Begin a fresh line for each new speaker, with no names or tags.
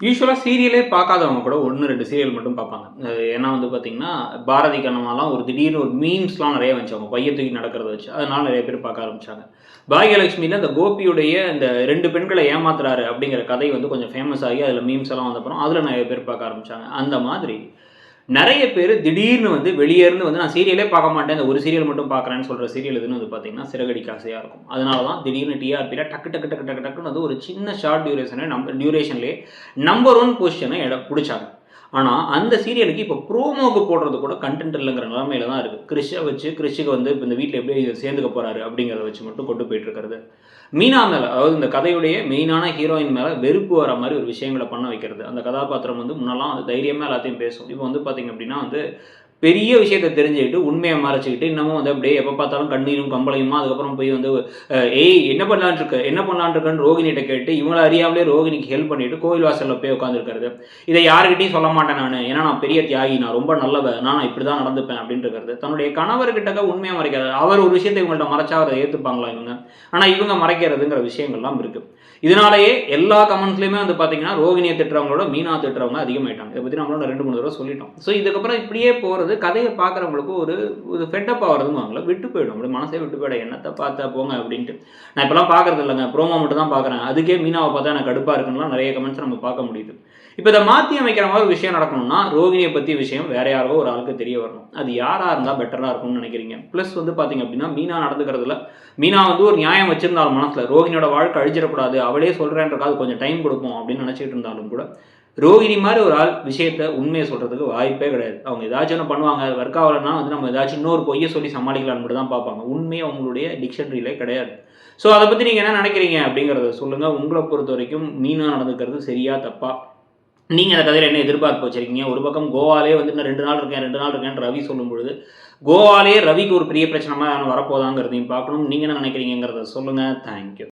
யூஸ்வலாக சீரியலே பார்க்காதவங்க கூட ஒன்று ரெண்டு சீரியல் மட்டும் பார்ப்பாங்க. ஏன்னா வந்து பார்த்தீங்கன்னா பாரதி கண்ணமாலாம் ஒரு திடீர்னு ஒரு மீம்ஸ்லாம் நிறைய வந்துச்சு அவங்க பைய தூக்கி நடக்கிறத வச்சு. அதனால நிறைய பேர் பார்க்க ஆரம்பித்தாங்க பாகியலட்சுமியில் அந்த கோபியுடைய இந்த ரெண்டு பெண்களை ஏமாத்துறாரு அப்படிங்கிற கதை வந்து கொஞ்சம் ஃபேமஸ் ஆகி அதில் மீம்ஸ் எல்லாம் வந்தப்பறம் அதில் நிறைய பேர் பார்க்க ஆரம்பித்தாங்க அந்த மாதிரி நிறைய பேர் திடீர்னு வந்து வெளியே இருந்து வந்து நான் சீரியலே பார்க்க மாட்டேன். இந்த ஒரு சீரியல் மட்டும் பார்க்குறேன்னு சொல்கிற சீரியல் எதுன்னு வந்து பார்த்தீங்கன்னா சிறகடிக்க ஆசையாக இருக்கும். அதனால தான் திடீர்னு டிஆர்பியில் டக்கு டக்கு டக்கு டக்கு டக்குன்னு வந்து ஒரு சின்ன ஷார்ட் டியூரேஷனை நம்ம டியூரேஷன்லேயே நம்பர் ஒன் பொசிஷனை இடம் பிடிச்சாங்க. ஆனால் அந்த சீரியலுக்கு இப்போ ப்ரோமோக்கு போடுறது கூட கண்டென்ட் இல்லைங்கிற நிலமையில தான் இருக்குது கிறிஷை வச்சு கிறிஷுக்கு வந்து இப்போ இந்த வீட்டில் எப்படி சேர்ந்துக்க போகிறாரு அப்படிங்கிறத வச்சு மட்டும் கொண்டு போயிட்டு இருக்கிறது. மீனா மேலே அதாவது இந்த கதையுடைய மெயினான ஹீரோயின் மேலே வெறுப்பு வர மாதிரி ஒரு விஷயங்களை பண்ண வைக்கிறது. அந்த கதாபாத்திரம் வந்து முன்னெல்லாம் அது தைரியமாக எல்லாத்தையும் பேசும். இப்போ வந்து பார்த்தீங்க அப்படின்னா வந்து பெரிய விஷயத்தை தெரிஞ்சுக்கிட்டு உண்மையை மறைச்சிக்கிட்டு இன்னமும் வந்து அப்படியே எப்போ பார்த்தாலும் கண்ணீரும் கம்பளையுமா அதுக்கப்புறம் போய் வந்து ஏய் என்ன பண்ணலான் இருக்க என்ன பண்ணலான் இருக்கன்னு ரோகிணிகிட்ட கேட்டு இவங்களை அறியாமலே ரோகிணிக்கு ஹெல்ப் பண்ணிட்டு கோவில் வாசலில் போய் உட்காந்துருக்கிறது இதை யாருக்கிட்டையும் சொல்ல மாட்டேன் நான். ஏன்னா நான் பெரிய தியாகி. நான் ரொம்ப நல்லவ. நான் இப்படி தான் நடந்துப்பேன் அப்படின்னு இருக்கிறது தன்னுடைய கணவர்கிட்ட உண்மையை மறைக்காது அவர் ஒரு விஷயத்தை இவங்கள்ட்ட மறைச்சா அவரை ஏற்றுப்பாங்களா இவங்க? ஆனால் இவங்க மறைக்கிறதுங்கிற விஷயங்கள்லாம் இருக்கு. இதனாலேயே எல்லா கமெண்ட்ஸ்லையுமே வந்து பார்த்தீங்கன்னா ரோகிணியை திட்டுறவங்களோட மீனா திட்டுறவங்க அதிகமாயிட்டாங்க. இதை பற்றி நம்மளோட ரெண்டு மூணு தடவை சொல்லிட்டோம். ஸோ இதுக்கப்புறம் இப்படியே போகிறது கதையை பார்க்குறவங்களுக்கு ஒரு ஒரு ஃபெட்டப் அவங்கள விட்டு போயிடும். அப்படி மனசே விட்டு போயிடும். என்னத்தை பார்த்தா? போங்க அப்படின்ட்டு. நான் இப்போலாம் பார்க்குறது இல்லைங்க. ப்ரோமோ மட்டும் தான் பார்க்குறேன். அதுக்கே மீனாவை பார்த்தா எனக்கு கடுப்பாக இருக்குன்னுலாம் நிறைய கமெண்ட்ஸ் நம்ம பார்க்க முடியுது. இப்போ இதை மாற்றி அமைக்கிற மாதிரி ஒரு விஷயம் நடக்கணும்னா ரோகிணியை பற்றி விஷயம் வேற யாரோ ஒரு ஆளுக்கு தெரிய வரணும். அது யாராக இருந்தால் பெட்டராக இருக்கும்னு நினைக்கிறீங்க. ப்ளஸ் வந்து பார்த்தீங்க அப்படின்னா மீனா நடந்துக்கிறதுல மீனா வந்து ஒரு நியாயம் வச்சிருந்தாலும் மனசில் ரோகிணியோட வாழ்க்கை அழிச்சிடக்கூடாது அவளே சொல்கிறேன்றக்காது கொஞ்சம் டைம் கொடுப்போம் அப்படின்னு நினச்சிட்டு இருந்தாலும் கூட ரோகிணி மாதிரி ஒரு ஆள் விஷயத்த உண்மையை சொல்கிறதுக்கு வாய்ப்பே கிடையாது. அவங்க ஏதாச்சும் ஒன்று பண்ணுவாங்க அது ஒர்க் ஆகலைன்னா வந்து நம்ம ஏதாச்சும் இன்னொரு பொய்யை சொல்லி சமாளிக்கலாம்னு மட்டும் தான் பார்ப்பாங்க. உண்மையை அவங்களுடைய டிக்ஷனரியிலே கிடையாது. ஸோ அதை பற்றி நீங்கள் என்ன நினைக்கிறீங்க அப்படிங்கிறத சொல்லுங்கள் உங்களை பொறுத்த வரைக்கும் மீனாக நடந்துக்கிறது சரியா தப்பா? நீங்கள் அந்த கதையில் என்ன எதிர்பார்ப்பு வச்சுருக்கீங்க? ஒரு பக்கம் கோவாலே வந்து இன்னும் ரெண்டு நாள் இருக்கேன் ரெண்டு நாள் இருக்கேன் ரவி சொல்லும் பொழுது கோவாலே ரவிக்கு ஒரு பெரிய பிரச்சனை மாதிரி வரப்போதாங்கிறதையும் பார்க்கணும். நீங்கள் என்ன நினைக்கிறீங்கிறத சொல்லுங்கள் தேங்க்யூ